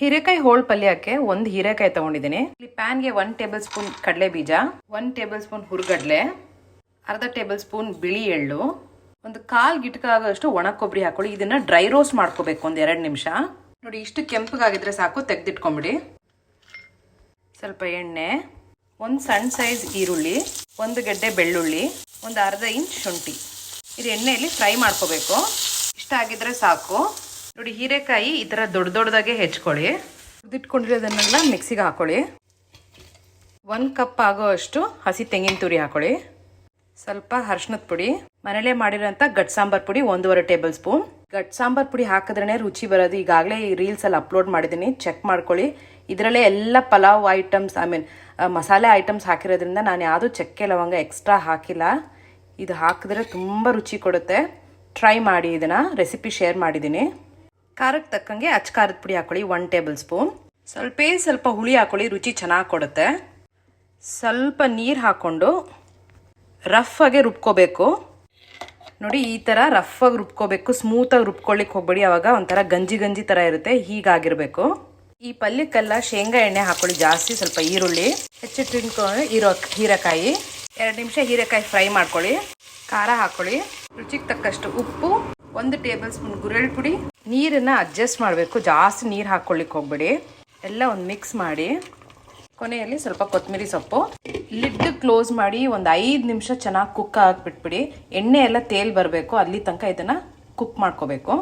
ಹೀರೆಕಾಯಿ ಹೋಳ್ ಪಲ್ಯಕ್ಕೆ ಒಂದು ಹೀರೆಕಾಯಿ ತಗೊಂಡಿದ್ದೀನಿ. ಇಲ್ಲಿ ಪ್ಯಾನ್ಗೆ ಒನ್ ಟೇಬಲ್ ಸ್ಪೂನ್ ಕಡಲೆ ಬೀಜ ಒನ್ ಟೇಬಲ್ ಸ್ಪೂನ್ ಹುರ್ಗಡ್ಲೆ, ಅರ್ಧ ಟೇಬಲ್ ಸ್ಪೂನ್ ಬಿಳಿ ಎಳ್ಳು, ಒಂದು ಕಾಲ್ ಗಿಟ್ಕಾಗೋಷ್ಟು ಒಣ ಕೊಬ್ಬರಿ ಹಾಕೊಳ್ಳಿ. ಇದನ್ನ ಡ್ರೈ ರೋಸ್ಟ್ ಮಾಡ್ಕೋಬೇಕು ಒಂದು ಎರಡು ನಿಮಿಷ. ನೋಡಿ, ಇಷ್ಟು ಕೆಂಪಗಾಗಿದ್ರೆ ಸಾಕು, ತೆಗೆದಿಟ್ಕೊಂಬಿಡಿ. ಸ್ವಲ್ಪ ಎಣ್ಣೆ, ಒಂದು ಸಣ್ಣ ಸೈಜ್ ಈರುಳ್ಳಿ, ಒಂದು ಗೆಡ್ಡೆ ಬೆಳ್ಳುಳ್ಳಿ, ಒಂದು ಅರ್ಧ ಇಂಚ್ ಶುಂಠಿ. ಇದು ಎಣ್ಣೆಯಲ್ಲಿ ಫ್ರೈ ಮಾಡ್ಕೋಬೇಕು. ಇಷ್ಟ ಆಗಿದ್ರೆ ಸಾಕು. ನೋಡಿ, ಹೀರೆಕಾಯಿ ಈ ಥರ ದೊಡ್ಡ ದೊಡ್ಡದಾಗೆ ಹೆಚ್ಕೊಳ್ಳಿ. ಹುರಿದಿಟ್ಕೊಂಡಿರೋದನ್ನೆಲ್ಲ ಮಿಕ್ಸಿಗೆ ಹಾಕೊಳ್ಳಿ. ಒಂದು ಕಪ್ ಆಗೋ ಅಷ್ಟು ಹಸಿ ತೆಂಗಿನ ತುರಿ ಹಾಕೊಳ್ಳಿ. ಸ್ವಲ್ಪ ಅರ್ಶಿನದ ಪುಡಿ, ಮನೇಲೆ ಮಾಡಿರೋಂಥ ಗಟ್ ಸಾಂಬಾರ್ ಪುಡಿ ಒಂದೂವರೆ ಟೇಬಲ್ ಸ್ಪೂನ್. ಗಟ್ ಸಾಂಬಾರ್ ಪುಡಿ ಹಾಕಿದ್ರೇ ರುಚಿ ಬರೋದು. ಈಗಾಗಲೇ ಈ ರೀಲ್ಸಲ್ಲಿ ಅಪ್ಲೋಡ್ ಮಾಡಿದ್ದೀನಿ ಚೆಕ್ ಮಾಡ್ಕೊಳ್ಳಿ. ಇದರಲ್ಲೇ ಎಲ್ಲ ಪಲಾವ್ ಐಟಮ್ಸ್ ಐ ಮೀನ್ ಮಸಾಲೆ ಐಟಮ್ಸ್ ಹಾಕಿರೋದ್ರಿಂದ ನಾನು ಯಾವುದೂ ಚಕ್ಕೆ ಲವಂಗ ಎಕ್ಸ್ಟ್ರಾ ಹಾಕಿಲ್ಲ. ಇದು ಹಾಕಿದ್ರೆ ತುಂಬ ರುಚಿ ಕೊಡುತ್ತೆ. ಟ್ರೈ ಮಾಡಿ, ಇದನ್ನು ರೆಸಿಪಿ ಶೇರ್ ಮಾಡಿದ್ದೀನಿ ಖಾರಕ್ಕೆ ತಕ್ಕಂಗೆ ಅಚ್ಚ ಖಾರದ ಪುಡಿ ಹಾಕೊಳ್ಳಿ ಒನ್ ಟೇಬಲ್ ಸ್ಪೂನ್ ಸ್ವಲ್ಪೇ, ಸ್ವಲ್ಪ ಹುಳಿ ಹಾಕೊಳ್ಳಿ, ರುಚಿ ಚೆನ್ನಾಗಿ ಕೊಡುತ್ತೆ. ಸ್ವಲ್ಪ ನೀರು ಹಾಕ್ಕೊಂಡು ರಫ್ ಆಗಿ ರುಬ್ಕೋಬೇಕು. ನೋಡಿ, ಈ ಥರ ರಫ್ ಆಗಿ ರುಬ್ಕೋಬೇಕು ಸ್ಮೂತಾಗಿ ರುಬ್ಕೊಳ್ಳಿಕ್ಕೆ ಹೋಗ್ಬೇಡಿ, ಅವಾಗ ಒಂಥರ ಗಂಜಿ ಗಂಜಿ ಥರ ಇರುತ್ತೆ, ಹೀಗಾಗಿರಬೇಕು. ಈ ಪಲ್ಯಕ್ಕೆಲ್ಲ ಶೇಂಗಾ ಎಣ್ಣೆ ಹಾಕೊಳ್ಳಿ ಜಾಸ್ತಿ, ಸ್ವಲ್ಪ ಈರುಳ್ಳಿ ಹೆಚ್ಚಿಟ್ಟಿಟ್ಕೊಂಡು ಹೀರೋ ಹೀರೆಕಾಯಿ. ಎರಡು ನಿಮಿಷ ಹೀರೆಕಾಯಿ ಫ್ರೈ ಮಾಡ್ಕೊಳ್ಳಿ. ಖಾರ ಹಾಕೊಳ್ಳಿ. ರುಚಿಗೆ ತಕ್ಕಷ್ಟು ಉಪ್ಪು, ಒಂದು ಟೇಬಲ್ ಸ್ಪೂನ್ ಗುರೆಳ್ ಪುಡಿ ನೀರನ್ನು ಅಡ್ಜಸ್ಟ್ ಮಾಡಬೇಕು. ಜಾಸ್ತಿ ನೀರು ಹಾಕ್ಕೊಳ್ಳಿಕ್ಕೆ ಹೋಗ್ಬೇಡಿ. ಎಲ್ಲ ಒಂದು ಮಿಕ್ಸ್ ಮಾಡಿ. ಕೊನೆಯಲ್ಲಿ ಸ್ವಲ್ಪ ಕೊತ್ತಂಬರಿ ಸೊಪ್ಪು. ಲಿಡ್ ಕ್ಲೋಸ್ ಮಾಡಿ ಒಂದು ಐದು ನಿಮಿಷ ಚೆನ್ನಾಗಿ ಕುಕ್ ಹಾಕ್ಬಿಟ್ಬಿಡಿ ಎಣ್ಣೆ ಎಲ್ಲ ತೇಲ್ ಬರಬೇಕು. ಅಲ್ಲಿ ತನಕ ಇದನ್ನು ಕುಕ್ ಮಾಡ್ಕೋಬೇಕು.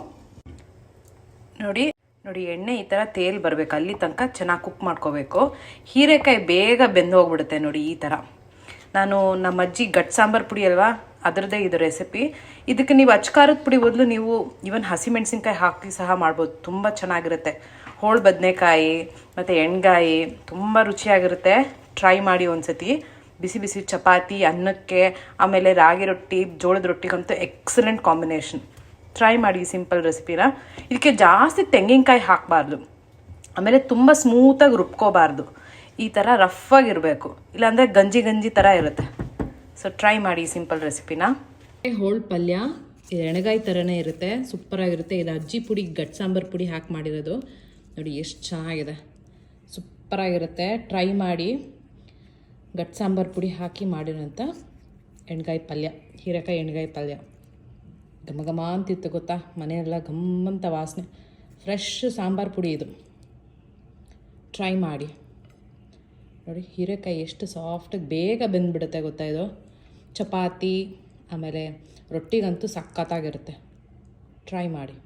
ನೋಡಿ ನೋಡಿ ಎಣ್ಣೆ ಈ ಥರ ತೇಲ್ ಬರಬೇಕು. ಅಲ್ಲಿ ತನಕ ಚೆನ್ನಾಗಿ ಕುಕ್ ಮಾಡ್ಕೋಬೇಕು. ಹೀರೆಕಾಯಿ ಬೇಗ ಬೆಂದು ಹೋಗ್ಬಿಡುತ್ತೆ ನೋಡಿ ಈ ಥರ ನಾನು ನಮ್ಮ ಅಜ್ಜಿ ಗಟ್ ಸಾಂಬಾರು ಪುಡಿ ಅಲ್ವಾ? ಅದರದ್ದೇ ಇದು ರೆಸಿಪಿ ಇದಕ್ಕೆ ನೀವು ಅಚ್ಕಾರದ ಪುಡಿ ಬದಲು ನೀವು ಇವನ್ ಹಸಿಮೆಣಸಿನ್ಕಾಯಿ ಹಾಕಿ ಸಹ ಮಾಡ್ಬೋದು. ತುಂಬ ಚೆನ್ನಾಗಿರುತ್ತೆ. ಹೋಳು ಬದನೆಕಾಯಿ, ಮತ್ತು ಎಣ್ಗಾಯಿ ತುಂಬ ರುಚಿಯಾಗಿರುತ್ತೆ. ಟ್ರೈ ಮಾಡಿ ಒಂದ್ಸತಿ. ಬಿಸಿ ಬಿಸಿ ಚಪಾತಿ, ಅನ್ನಕ್ಕೆ, ಆಮೇಲೆ ರಾಗಿ ರೊಟ್ಟಿ, ಜೋಳದ ರೊಟ್ಟಿಗಂತೂ ಎಕ್ಸಲೆಂಟ್ ಕಾಂಬಿನೇಷನ್ ಟ್ರೈ ಮಾಡಿ ಸಿಂಪಲ್ ರೆಸಿಪಿನ ಇದಕ್ಕೆ ಜಾಸ್ತಿ ತೆಂಗಿನಕಾಯಿ ಹಾಕಬಾರ್ದು. ಆಮೇಲೆ ತುಂಬ ಸ್ಮೂತಾಗಿ ರುಬ್ಕೋಬಾರ್ದು. ಈ ಥರ ರಫ್ ಆಗಿರಬೇಕು. ಇಲ್ಲಾಂದರೆ ಗಂಜಿ ಗಂಜಿ ಥರ ಇರುತ್ತೆ. ಸೊ ಟ್ರೈ ಮಾಡಿ ಸಿಂಪಲ್ ರೆಸಿಪಿನ ಹೋಳ್ ಪಲ್ಯ ಇದು ಎಣಗಾಯಿ ಥರನೇ ಇರುತ್ತೆ, ಸೂಪರಾಗಿರುತ್ತೆ. ಇದು ಅಜ್ಜಿ ಪುಡಿ, ಗಟ್ ಸಾಂಬಾರ್ ಪುಡಿ ಹಾಕಿ ಮಾಡಿರೋದು. ನೋಡಿ, ಎಷ್ಟು ಚೆನ್ನಾಗಿದೆ. ಸೂಪರಾಗಿರುತ್ತೆ. ಟ್ರೈ ಮಾಡಿ ಗಟ್ ಸಾಂಬಾರ್ ಪುಡಿ ಹಾಕಿ ಮಾಡಿರೋಂಥ ಎಣ್ಗಾಯಿ ಪಲ್ಯ, ಹೀರೆಕಾಯಿ ಎಣ್ಗಾಯಿ ಪಲ್ಯ. ಘಮ ಘಮ ಅಂತಿತ್ತು ಗೊತ್ತಾ? ಮನೆಯೆಲ್ಲ ಘಮ್ಮಂತ ವಾಸನೆ. ಫ್ರೆಶ್ ಸಾಂಬಾರು ಪುಡಿ ಇದು. ಟ್ರೈ ಮಾಡಿ. ನೋಡಿ ಹೀರೆಕಾಯಿ ಎಷ್ಟು ಸಾಫ್ಟಾಗಿ ಬೇಗ ಬೆಂದ್ಬಿಡುತ್ತೆ ಗೊತ್ತಾ ಇದು? ಚಪಾತಿ ಆಮೇಲೆ ರೊಟ್ಟಿಗಂತೂ ಸಖತ್ತಾಗಿರುತ್ತೆ. ಟ್ರೈ ಮಾಡಿ.